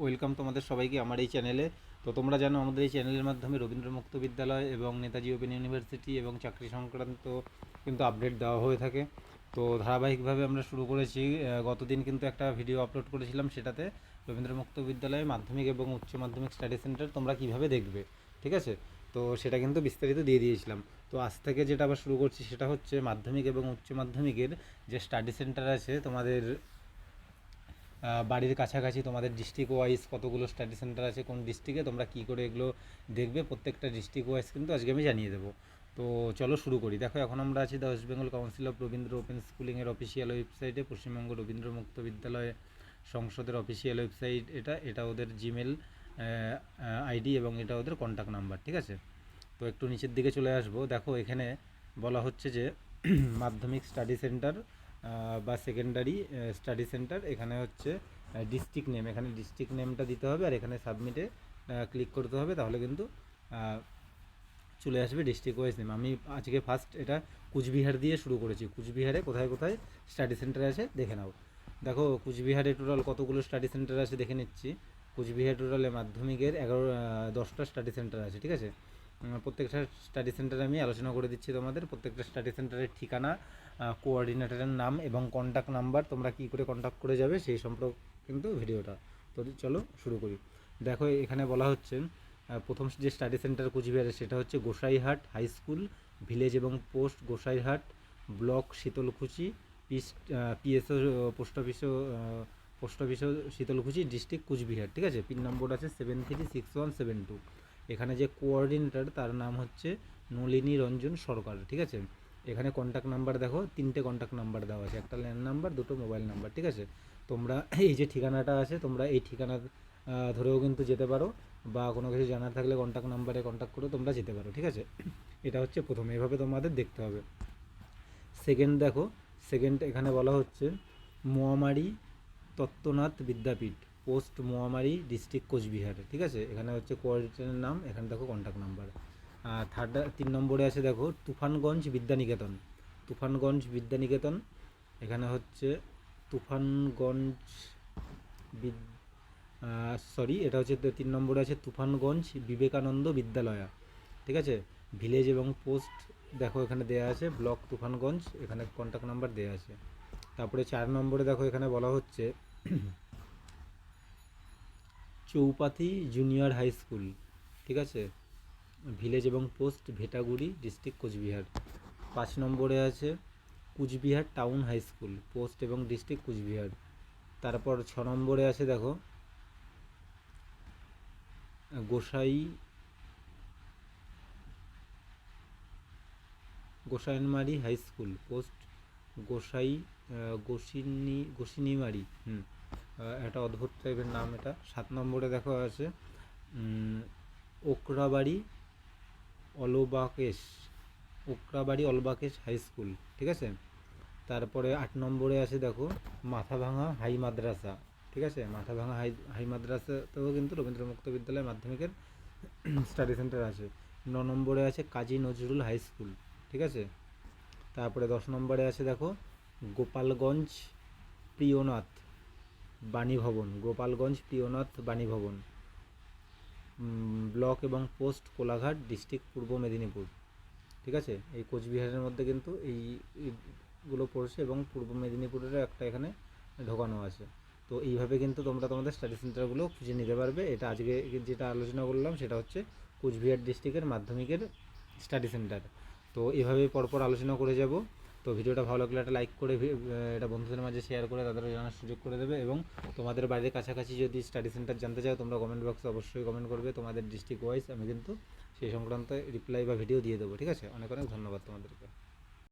Welcome তোমাদের সবাইকে আমার এই চ্যানেলে। তো তোমরা জানো, আমাদের এই চ্যানেলের মাধ্যমে রবীন্দ্র মুক্ত বিদ্যালয় এবং নেতাজি ওপেন ইউনিভার্সিটি এবং চাকরি সংক্রান্ত কিন্তু আপডেট দেওয়া হয়ে থাকে। তো ধারাবাহিকভাবে আমরা শুরু করেছি গতদিন কিন্তু একটা ভিডিও আপলোড করেছিলাম সেটাতে রবীন্দ্র মুক্ত বিদ্যালয় মাধ্যমিক এবং উচ্চ মাধ্যমিক স্টাডি সেন্টার তোমরা কীভাবে দেখবে, ঠিক আছে? তো সেটা কিন্তু বিস্তারিত দিয়ে দিয়েছিলাম। তো আজ থেকে যেটা আবার শুরু করছি সেটা হচ্ছে মাধ্যমিক এবং উচ্চ মাধ্যমিকের যে স্টাডি সেন্টার আছে তোমাদের বাড়ির কাছাকাছি তোমাদের ডিস্ট্রিক্ট ওয়াইজ কতগুলো স্টাডি সেন্টার আছে, কোন ডিস্ট্রিক্টে তোমরা কী করে এগুলো দেখবে, প্রত্যেকটা ডিস্ট্রিক্ট ওয়াইজ কিন্তু আজকে আমি জানিয়ে দেবো। তো চলো শুরু করি। দেখো, এখন আমরা আছি the West Bengal council of Rabindra open স্কুলিংয়ের official ওয়েবসাইটে পশ্চিমবঙ্গ রবীন্দ্র মুক্ত বিদ্যালয় সংসদের অফিসিয়াল ওয়েবসাইট এটা এটা ওদের জিমেল আইডি এবং এটা ওদের কন্ট্যাক্ট নাম্বার ঠিক আছে? তো একটু নিচের দিকে চলে আসব। দেখো, এখানে বলা হচ্ছে যে, মাধ্যমিক স্টাডি সেন্টার বা সেকেন্ডারি স্টাডি সেন্টার এখানে হচ্ছে ডিস্ট্রিক্ট নেম এখানে ডিস্ট্রিক্ট নেমটা দিতে হবে আর এখানে সাবমিটে ক্লিক করতে হবে তাহলে কিন্তু চলে আসবে ডিস্ট্রিক্ট ওয়াইজ নেম আমি আজকে ফার্স্ট এটা কুচবিহার দিয়ে শুরু করেছি। কুচবিহারে কোথায় কোথায় স্টাডি সেন্টার আছে দেখে নাও। দেখো, কুচবিহারে টোটাল কতগুলো স্টাডি সেন্টার আছে দেখে নিচ্ছি। কুচবিহার টোটালে মাধ্যমিকের এগারো দশটা স্টাডি সেন্টার আছে, ঠিক আছে? প্রত্যেকটা স্টাডি সেন্টারে আমি আলোচনা করে দিচ্ছি তোমাদের। প্রত্যেকটা স্টাডি সেন্টারের ঠিকানা কোঅর্ডিনেটরের নাম এবং কন্ট্যাক্ট নাম্বার তোমরা কী করে কন্ট্যাক্ট করে যাবে সেই সম্পর্ক কিন্তু ভিডিওটা। তো চলো শুরু করি। দেখো, এখানে বলা হচ্ছে প্রথম যে স্টাডি সেন্টার কুচবিহারে সেটা হচ্ছে গোসাইহাট হাই স্কুল ভিলেজ এবং পোস্ট গোসাইহাট ব্লক শীতলকুচি পিস পিএসও পোস্ট অফিসও পোস্ট অফিসও শীতলকুচি ডিস্ট্রিক্ট কুচবিহার, ঠিক আছে? পিন নম্বর আছে seven three six one seven two এখানে যে কোঅর্ডিনেটর তার নাম হচ্ছে নলিনী রঞ্জন সরকার, ঠিক আছে? এখানে কন্ট্যাক্ট নাম্বার দেখো, তিনটে কন্ট্যাক্ট নাম্বার দেওয়া আছে, একটা ল্যান্ড নাম্বার দুটো মোবাইল নাম্বার ঠিক আছে? তোমরা এই যে ঠিকানাটা আছে, তোমরা এই ঠিকানা ধরেও কিন্তু যেতে পারো বা কোনো কিছু জানার থাকলে কন্ট্যাক্ট নাম্বারে কন্ট্যাক্ট করে তোমরা যেতে পারো, ঠিক আছে? এটা হচ্ছে প্রথম, এভাবে তোমাদের দেখতে হবে। সেকেন্ড দেখো সেকেন্ড এখানে বলা হচ্ছে মোয়ামারি তত্ত্বনাথ বিদ্যাপীঠ। পোস্ট মোয়ামারি ডিস্ট্রিক্ট কোচবিহারে, ঠিক আছে? এখানে হচ্ছে কোঅর্ডিনেটরের নাম, এখানে দেখো কন্ট্যাক্ট নাম্বার আর থার্ড তিন নম্বরে আছে দেখো, তুফানগঞ্জ বিদ্যানিকেতন। তুফানগঞ্জ বিদ্যানিকেতন, এখানে হচ্ছে তুফানগঞ্জ বিদ সরি এটা হচ্ছে তিন নম্বরে আছে তুফানগঞ্জ বিবেকানন্দ বিদ্যালয়া, ঠিক আছে? ভিলেজ এবং পোস্ট দেখো এখানে দেয়া আছে ব্লক তুফানগঞ্জ, এখানে কন্ট্যাক্ট নাম্বার দেয়া আছে। তারপরে চার নম্বরে দেখো এখানে বলা হচ্ছে চৌপাথি জুনিয়র হাই স্কুল ঠিক আছে? ভিলেজ এবং পোস্ট ভেটাগুড়ি ডিস্ট্রিক্ট কোচবিহার। পাঁচ নম্বরে আছে Coochbehar town high school post এবং ডিস্ট্রিক্ট কুচবিহার। তারপর ছ নম্বরে আছে দেখো, Gosai, Gosainmari high school post Gosai Gosini Gosini Gosinimari হুম। একটা অদ্ভুত টাইপের নাম এটা। সাত নম্বরে দেখো আছে ওকরাবাড়ি অলবাকেশ ওকরাবাড়ি অলবাকেশ হাই স্কুল ঠিক আছে? তারপরে আট নম্বরে আছে দেখো, মাথাভাঙা হাই মাদ্রাসা, ঠিক আছে? মাথাভাঙা হাই হাই মাদ্রাসাতেও কিন্তু রবীন্দ্র মুক্ত বিদ্যালয় মাধ্যমিকের স্টাডি সেন্টার আছে। ন নম্বরে আছে কাজী নজরুল হাই স্কুল ঠিক আছে? তারপরে দশ নম্বরে আছে দেখো, গোপালগঞ্জ প্রিয়নাথ বাণী ভবন গোপালগঞ্জ প্রিয়নাথ বাণী ভবন ব্লক এবং পোস্ট কোলাঘাট ডিস্ট্রিক্ট পূর্ব মেদিনীপুর। ঠিক আছে? এই কোচবিহারের মধ্যে কিন্তু এই এইগুলো পড়ছে এবং পূর্ব মেদিনীপুরেরও একটা এখানে ঢোকানো আছে। তো এইভাবে কিন্তু তোমরা তোমাদের স্টাডি সেন্টারগুলো খুঁজে নিতে পারবে। এটা আজকে যেটা আলোচনা করলাম সেটা হচ্ছে কোচবিহার ডিস্ট্রিক্টের মাধ্যমিকের স্টাডি সেন্টার তো এভাবে পরপর আলোচনা করে যাব। তো ভিডিওটা ভালো লাগলে একটা লাইক করে এটা বন্ধুদের মাঝে শেয়ার করে তাদের জানার সুযোগ করে দেবে এবং তোমাদের বাড়ির কাছাকাছি যদি স্টাডি সেন্টার জানতে চাও, তোমরা কমেন্ট বক্সে অবশ্যই কমেন্ট করবে। তোমাদের ডিস্ট্রিক্ট ওয়াইজ আমি কিন্তু সেই সংক্রান্ত রিপ্লাই বা ভিডিও দিয়ে দেবো, ঠিক আছে? অনেক অনেক ধন্যবাদ তোমাদেরকে।